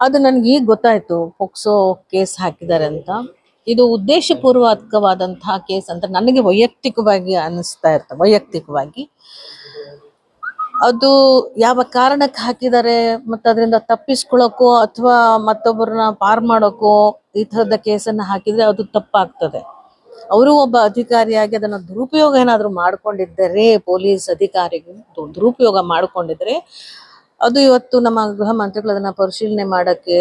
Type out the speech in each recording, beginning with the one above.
ಅದು ನನಗೆ ಈಗ ಗೊತ್ತಾಯ್ತು. ಪೊಕ್ಸೋ ಕೇಸ್ ಹಾಕಿದ್ದಾರೆ ಅಂತ. ಇದು ಉದ್ದೇಶಪೂರ್ವಕವಾದಂತಹ ಕೇಸ್ ಅಂತ ನನಗೆ ವೈಯಕ್ತಿಕವಾಗಿ ಅನಿಸ್ತಾ ಇರ್ತದೆ ವೈಯಕ್ತಿಕವಾಗಿ. ಅದು ಯಾವ ಕಾರಣಕ್ಕೆ ಹಾಕಿದ್ದಾರೆ, ಮತ್ತು ಅದರಿಂದ ತಪ್ಪಿಸ್ಕೊಳ್ಳೋಕ್ಕೋ ಅಥವಾ ಮತ್ತೊಬ್ಬರನ್ನ ಪಾರ್ ಮಾಡೋಕ್ಕೋ ಈ ಥರದ ಕೇಸನ್ನು ಹಾಕಿದ್ರೆ ಅದು ತಪ್ಪಾಗ್ತದೆ. ಅವರು ಒಬ್ಬ ಅಧಿಕಾರಿಯಾಗಿ ಅದನ್ನು ದುರುಪಯೋಗ ಏನಾದರೂ ಮಾಡ್ಕೊಂಡಿದ್ದರೆ, ಪೊಲೀಸ್ ಅಧಿಕಾರಿಗಳು ದುರುಪಯೋಗ ಮಾಡ್ಕೊಂಡಿದ್ರೆ ಅದು ಇವತ್ತು ನಮ್ಮ ಗೃಹ ಮಂತ್ರಿಗಳು ಅದನ್ನ ಪರಿಶೀಲನೆ ಮಾಡಕ್ಕೆ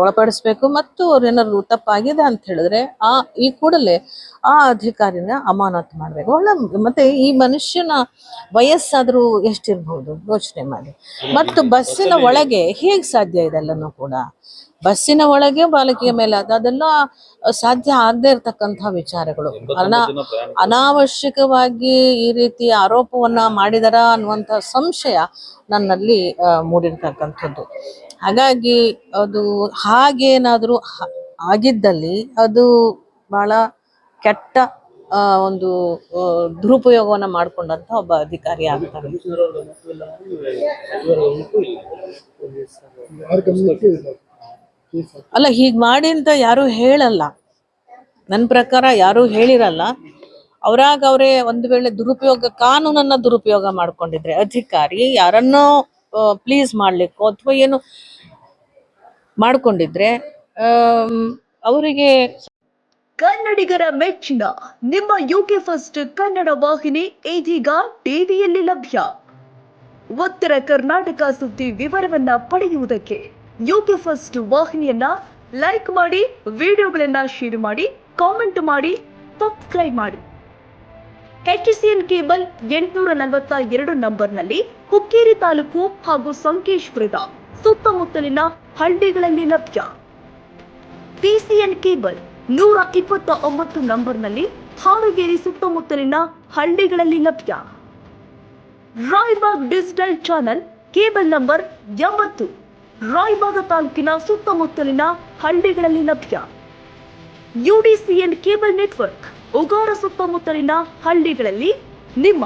ಒಳಪಡಿಸ್ಬೇಕು ಮತ್ತು ಅವ್ರು ಏನಾದ್ರು ತಪ್ಪಾಗಿದೆ ಅಂತ ಹೇಳಿದ್ರೆ ಆ ಈ ಕೂಡಲೇ ಆ ಅಧಿಕಾರಿನ ಅಮಾನತ್ ಮಾಡ್ಬೇಕು. ಒಳ್ಳೆ ಮತ್ತೆ ಈ ಮನುಷ್ಯನ ವಯಸ್ಸಾದ್ರೂ ಎಷ್ಟಿರ್ಬಹುದು ಯೋಚನೆ ಮಾಡಿ. ಮತ್ತು ಬಸ್ಸಿನ ಒಳಗೆ ಹೇಗ್ ಸಾಧ್ಯ ಇದೆಲ್ಲನೂ ಕೂಡ. ಬಸ್ಸಿನ ಒಳಗೆ ಬಾಲಕಿಯ ಮೇಲೆ ಅದು ಅದೆಲ್ಲ ಸಾಧ್ಯ ಆಗದೆ ಇರತಕ್ಕಂತಹ ವಿಚಾರಗಳು. ಅನಾ ಅನಾವಶ್ಯಕವಾಗಿ ಈ ರೀತಿ ಆರೋಪವನ್ನ ಮಾಡಿದರ ಅನ್ನುವಂತ ಸಂಶಯ ನನ್ನಲ್ಲಿ ಆ, ಮೂಡಿರ್ತಕ್ಕಂಥದ್ದು. ಹಾಗಾಗಿ ಅದು ಹಾಗೇನಾದರೂ ಆಗಿದ್ದಲ್ಲಿ ಅದು ಬಹಳ ಕೆಟ್ಟ ಒಂದು ದುರುಪಯೋಗವನ್ನು ಮಾಡ್ಕೊಂಡಂತ ಒಬ್ಬ ಅಧಿಕಾರಿ ಆಗ್ತಾರೆ. ಅಲ್ಲ, ಹೀಗ್ ಮಾಡಿ ಅಂತ ಯಾರು ಹೇಳಲ್ಲ. ನನ್ನ ಪ್ರಕಾರ ಯಾರು ಹೇಳಿರಲ್ಲ. ಅವರಾಗ ಅವರೇ ಒಂದು ವೇಳೆ ದುರುಪಯೋಗ, ಕಾನೂನನ್ನ ದುರುಪಯೋಗ ಮಾಡ್ಕೊಂಡಿದ್ರೆ ಅಧಿಕಾರಿ ಯಾರನ್ನೋ ಪ್ಲೀಸ್ ಮಾಡ್ಲಿಕ್ಕೋ ಅಥವಾ ಏನು ಮಾಡ್ಕೊಂಡಿದ್ರೆ ಅವರಿಗೆ ಕನ್ನಡಿಗರ ಮೆಚ್ಚಿನ ನಿಮ್ಮ ಯುಕೆ ಫಸ್ಟ್ ಕನ್ನಡ ವಾಹಿನಿ ಇದೀಗ ಟಿವಿಯಲ್ಲಿ ಲಭ್ಯ. ಉತ್ತರ ಕರ್ನಾಟಕ ಸುದ್ದಿ ವಿವರವನ್ನ ಪಡೆಯುವುದಕ್ಕೆ ಯುಕೆ ಫಸ್ಟ್ ವಾಹಿನಿಯನ್ನ ಲೈಕ್ ಮಾಡಿ, ವಿಡಿಯೋಗಳನ್ನ ಶೇರ್ ಮಾಡಿ ಕಾಮೆಂಟ್ ಮಾಡಿ ಸಬ್ಸ್ಕ್ರೈಬ್ ಮಾಡಿ. ಎನ್ ಕೇಬಲ್ ಎಂಟುನೂರ ನಲವತ್ತ ಎರಡು ನಂಬರ್ನಲ್ಲಿ ಹುಕ್ಕೇರಿ ತಾಲೂಕು ಹಾಗೂ ಸಂಕೇಶ್ಪುರದ ಸುತ್ತಮುತ್ತಲಿನ ಹಳ್ಳಿಗಳಲ್ಲಿ ಲಭ್ಯ. ಪಿಸಿಎನ್ ಕೇಬಲ್ ನೂರ ಇಪ್ಪತ್ತ ಒಂಬತ್ತು ನಂಬರ್ನಲ್ಲಿ ಹಾವೇರಿ ಸುತ್ತಮುತ್ತಲಿನ ಹಳ್ಳಿಗಳಲ್ಲಿ ಲಭ್ಯ. Raibag digital channel cable number ಎಂಬತ್ತು. ರಾಯ್ಬಾಗ ತಾಲೂಕಿನ ಸುತ್ತಮುತ್ತಲಿನ ಹಳ್ಳಿಗಳಲ್ಲಿ ಲಭ್ಯ. ಯುಡಿಸಿಎನ್ ಕೇಬಲ್ ನೆಟ್ವರ್ಕ್ ಉಗಾರ ಸುತ್ತಮುತ್ತಲಿನ ಹಳ್ಳಿಗಳಲ್ಲಿ ನಿಮ್ಮ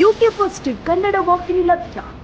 ಯುಕೆ ಫಸ್ಟ್ ಕನ್ನಡ ವಾಹಿನಿ ಲಭ್ಯ.